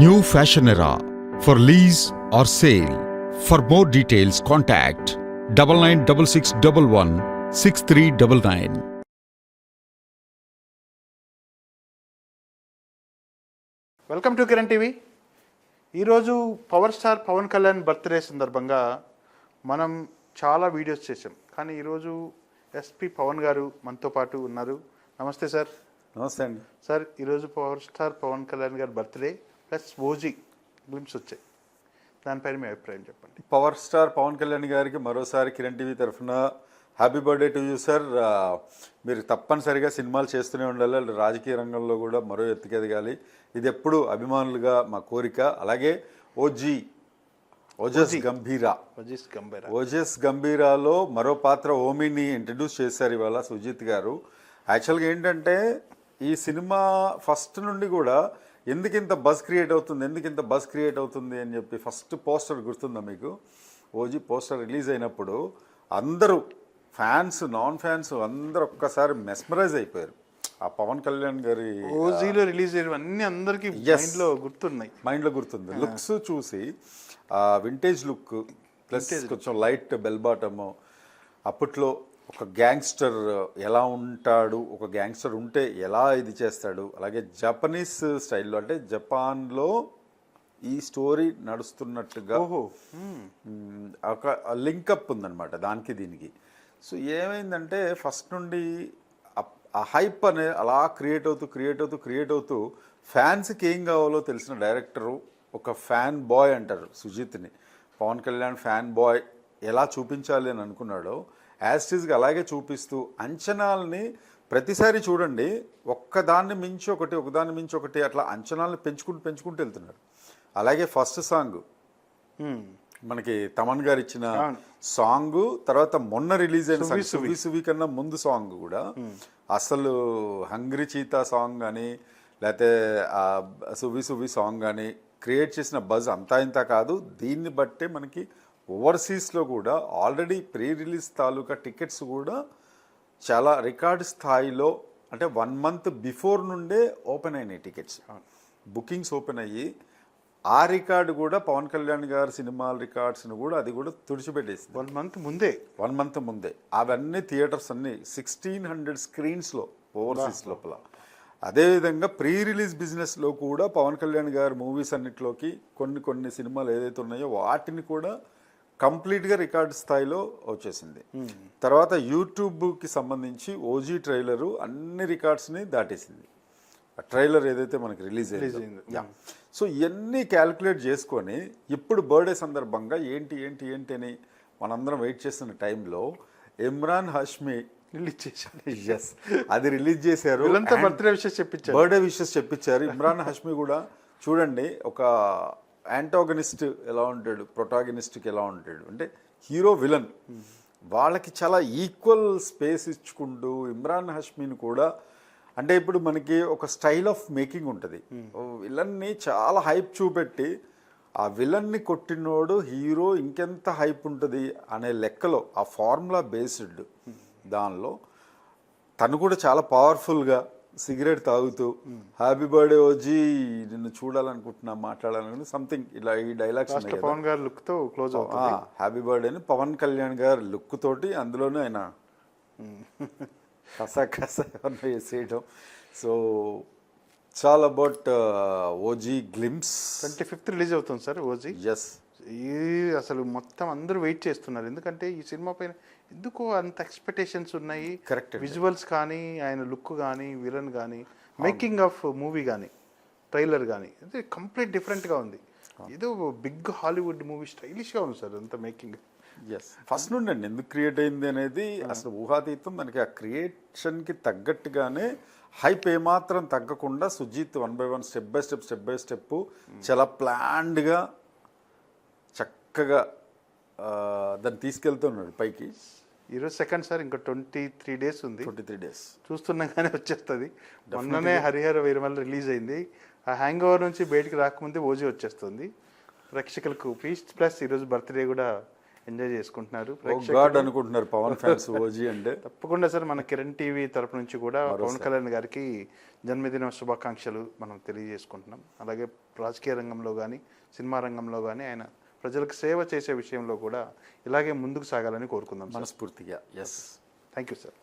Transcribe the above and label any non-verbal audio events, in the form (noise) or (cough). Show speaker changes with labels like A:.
A: New Fashion Era for lease or sale. For more details, contact double nine double six double one six three double nine.
B: Welcome to Kiran TV ఈరోజు power star Pawan Kalyan birthday సందర్భంగా మనం చాలా videos చేసాం కానీ ఈరోజు SP Pawan గారు మనతో పాటు ఉన్నారు. నమస్తే సార్
C: నమస్తే అండి.
B: సార్ ఈరోజు పవర్ స్టార్ పవన్ కళ్యాణ్ గారి బర్త్డే ప్లస్ ఓజీ గ్లిమ్స్ వచ్చాయి. దానిపైన మీ అభిప్రాయం చెప్పండి.
C: పవర్ స్టార్ పవన్ కళ్యాణ్ గారికి మరోసారి కిరణ్ టీవీ తరఫున happy birthday to you sir. మీరు తప్పనిసరిగా సినిమాలు చేస్తూనే ఉండాలి రాజకీయ రంగంలో కూడా మరో ఎత్తుకెదగాలి ఇది ఎప్పుడు అభిమానులుగా మా కోరిక. అలాగే ఓజీ ఓజస్ గంభీరా.
B: వజీస్ గంభీరా.
C: ఓజస్ గంభీరాలో మరో పాత్ర ఓమిని ఇంట్రడ్యూస్ చేశారు ఇవాళ సుజిత్ గారు. యాక్చువల్గా ఏంటంటే ఈ సినిమా ఫస్ట్ నుండి కూడా ఎందుకు ఇంత బస్ క్రియేట్ అవుతుంది ఎందుకు ఇంత బస్ క్రియేట్ అవుతుంది అని చెప్పి ఫస్ట్ పోస్టర్ గుర్తుందా మీకు? ఓజీ పోస్టర్ రిలీజ్ అయినప్పుడు అందరూ ఫ్యాన్స్ నాన్ ఫ్యాన్స్ అందరూ ఒక్కసారి మెస్మరైజ్ అయిపోయారు. ఆ పవన్ కళ్యాణ్ గారి
B: ఓజీలో రిలీజ్ అన్ని అందరికీ. మైండ్లో గుర్తున్నాయి.
C: మైండ్లో గుర్తుంది. లుక్స్ చూసి ఆ వింటేజ్ లుక్ ప్లస్ కొంచెం లైట్ బెల్ బాటమ్ అప్పట్లో ఒక గ్యాంగ్స్టర్ ఎలా ఉంటాడు ఒక గ్యాంగ్స్టర్ ఉంటే ఎలా ఇది చేస్తాడు అలాగే జపనీస్ స్టైల్లో అంటే జపాన్లో ఈ స్టోరీ నడుస్తున్నట్టుగా ఒక లింకప్ ఉందన్నమాట దానికి దీనికి. సో ఏమైందంటే ఫస్ట్ నుండి ఆ- ఆ హైప్ అనే అలా క్రియేట్ అవుతూ క్రియేట్ అవుతూ క్రియేట్ అవుతూ ఫ్యాన్స్కి ఏం కావాలో తెలిసిన డైరెక్టరు ఒక ఫ్యాన్ బాయ్ అంటారు సుజిత్ని. పవన్ కళ్యాణ్ ఫ్యాన్ బాయ్ ఎలా చూపించాలి అని అనుకున్నాడో యాస్టీస్గా అలాగే చూపిస్తూ అంచనాల్ని ప్రతిసారి చూడండి ఒక్కదాన్ని మించి ఒకటి ఒకదాన్ని మించి ఒకటి అట్లా అంచనాలను పెంచుకుంటూ పెంచుకుంటూ వెళ్తున్నారు అలాగే ఫస్ట్ సాంగ్
B: Hmm.
C: మనకి తమన్ గారు ఇచ్చిన. సాంగ్ తర్వాత మొన్న రిలీజ్ అయిన
B: సువి సువి.
C: కన్నా ముందు సాంగ్ కూడా అసలు హంగ్రీ చీతా సాంగ్ కానీ లేకపోతే సువి సువి సాంగ్ కానీ క్రియేట్ చేసిన బజ్ అంతా ఇంత కాదు దీన్ని బట్టే మనకి ఓవర్సీస్లో కూడా ఆల్రెడీ ప్రీ రిలీజ్ తాలూకా టికెట్స్ కూడా చాలా రికార్డ్ స్థాయిలో అంటే వన్ మంత్ బిఫోర్ నుండే ఓపెన్ అయినాయి టికెట్స్. బుకింగ్స్ ఓపెన్ అయ్యి ఆ రికార్డు కూడా పవన్ కళ్యాణ్ గారి సినిమాల రికార్డ్స్ని కూడా అది కూడా తుడిచిపెట్టేసింది.
B: వన్ మంత్ ముందే?
C: వన్ మంత్ ముందే. అవన్నీ థియేటర్స్ అన్ని సిక్స్టీన్ హండ్రెడ్ స్క్రీన్స్లో ఓవర్సీస్ లోపల. అదేవిధంగా ప్రీ రిలీజ్ బిజినెస్లో కూడా పవన్ కళ్యాణ్ గారి మూవీస్ అన్నిట్లోకి కొన్ని కొన్ని సినిమాలు ఏదైతే ఉన్నాయో వాటిని కూడా కంప్లీట్గా రికార్డ్ స్థాయిలో వచ్చేసింది. తర్వాత యూట్యూబ్కి సంబంధించి ఓజీ ట్రైలరు అన్ని రికార్డ్స్ని దాటేసింది. ఆ ట్రైలర్ ఏదైతే మనకి రిలీజ్ అయింది. సో ఇవన్నీ క్యాలిక్యులేట్ చేసుకొని ఇప్పుడు బర్త్డే సందర్భంగా ఏంటి ఏంటి ఏంటి అని మనందరం వెయిట్ చేస్తున్న టైంలో ఇమ్రాన్ హష్మి
B: రిలీజ్ చేశారు
C: ఎస్ అది రిలీజ్ చేశారు
B: బర్త్డే విషయం చెప్పించారు.
C: బర్త్డే విషెస్ చెప్పించారు. ఇమ్రాన్ హష్మి కూడా చూడండి ఒక యాంటాగనిస్ట్ ఎలా ఉంటాడు? ప్రొటాగనిస్ట్కి ఎలా ఉంటాడు? అంటే హీరో విలన్ వాళ్ళకి చాలా ఈక్వల్ స్పేస్ ఇచ్చుకుంటూ ఇమ్రాన్ హష్మిని కూడా అంటే ఇప్పుడు మనకి ఒక స్టైల్ ఆఫ్ మేకింగ్ ఉంటుంది. విలన్ని చాలా హైప్ చూపెట్టి ఆ విలన్ని కొట్టినోడు హీరో ఇంకెంత హైప్ ఉంటుంది అనే లెక్కలో ఆ ఫార్ములా బేస్డ్ దానిలో తను కూడా చాలా పవర్ఫుల్గా సిగరెట్ తాగుతూ హ్యాపీ బర్త్డే వచ్చి నిన్ను చూడాలనుకుంటున్నా మాట్లాడాలనుకుంటున్నా సంథింగ్ ఇలా ఈ డైలాగ్స్
B: పవన్ గారి లుక్తో క్లోజ్
C: హ్యాపీ బర్త్డే అని పవన్ కళ్యాణ్ గారి లుక్ తోటి అందులోనే ఆయన కస కస వేసేయడం సో చాలా about OG glimpse
B: twenty fifth release అవుతుంది సార్ ఓజీ
C: ఎస్
B: ఈ అసలు మొత్తం అందరూ వెయిట్ చేస్తున్నారు. ఎందుకంటే ఈ సినిమా పైన ఎందుకో అంత ఎక్స్పెక్టేషన్స్ ఉన్నాయి.
C: అండి.
B: విజువల్స్ కానీ ఆయన లుక్ కానీ విలన్ కానీ మేకింగ్ ఆఫ్ మూవీ కానీ ట్రైలర్ కానీ అంటే కంప్లీట్ డిఫరెంట్గా ఉంది. ఏదో బిగ్ హాలీవుడ్ మూవీ స్టైలిష్గా ఉంది సార్ అంత మేకింగ్
C: ఎస్ ఫస్ట్ నుండి అండి ఎందుకు క్రియేట్ అయింది అనేది అసలు ఊహాతీతం. మనకి ఆ క్రియేషన్కి తగ్గట్టుగానే హైప్ ఏమాత్రం తగ్గకుండా Sujith one by one step by step step by step చాలా ప్లాన్డ్గా చక్కగా దాన్ని తీసుకెళ్తున్నాడు పైకి.
B: ఈరోజు సెకండ్ సార్ ఇంకా ట్వంటీ త్రీ డేస్ ఉంది.
C: Twenty three days.
B: చూస్తున్నాగానే వచ్చేస్తుంది. మొన్ననే హరిహర వీరమల్ రిలీజ్ అయింది. ఆ హ్యాంగ్ ఓవర్ నుంచి బయటికి రాకముందే ఓజీ వచ్చేస్తుంది. ప్రేక్షకులకు ఫీస్ట్ ప్లస్ ఈరోజు బర్త్డే కూడా ఎంజాయ్ చేసుకుంటున్నారు.
C: Oh అనుకుంటున్నారు పవన్ ఫ్యాన్స్ ఓజీ అంటే. (laughs)
B: తప్పకుండా సార్ మన కిరణ్ టీవీ తరపు నుంచి కూడా పవన్ కళ్యాణ్ గారికి జన్మదిన శుభాకాంక్షలు మనం తెలియజేసుకుంటున్నాం. అలాగే రాజకీయ రంగంలో కానీ సినిమా రంగంలో కానీ ఆయన ప్రజలకు సేవ చేసే విషయంలో కూడా ఇలాగే ముందుకు సాగాలని కోరుకుందాం
C: మనస్ఫూర్తిగా. Yes
B: thank you sir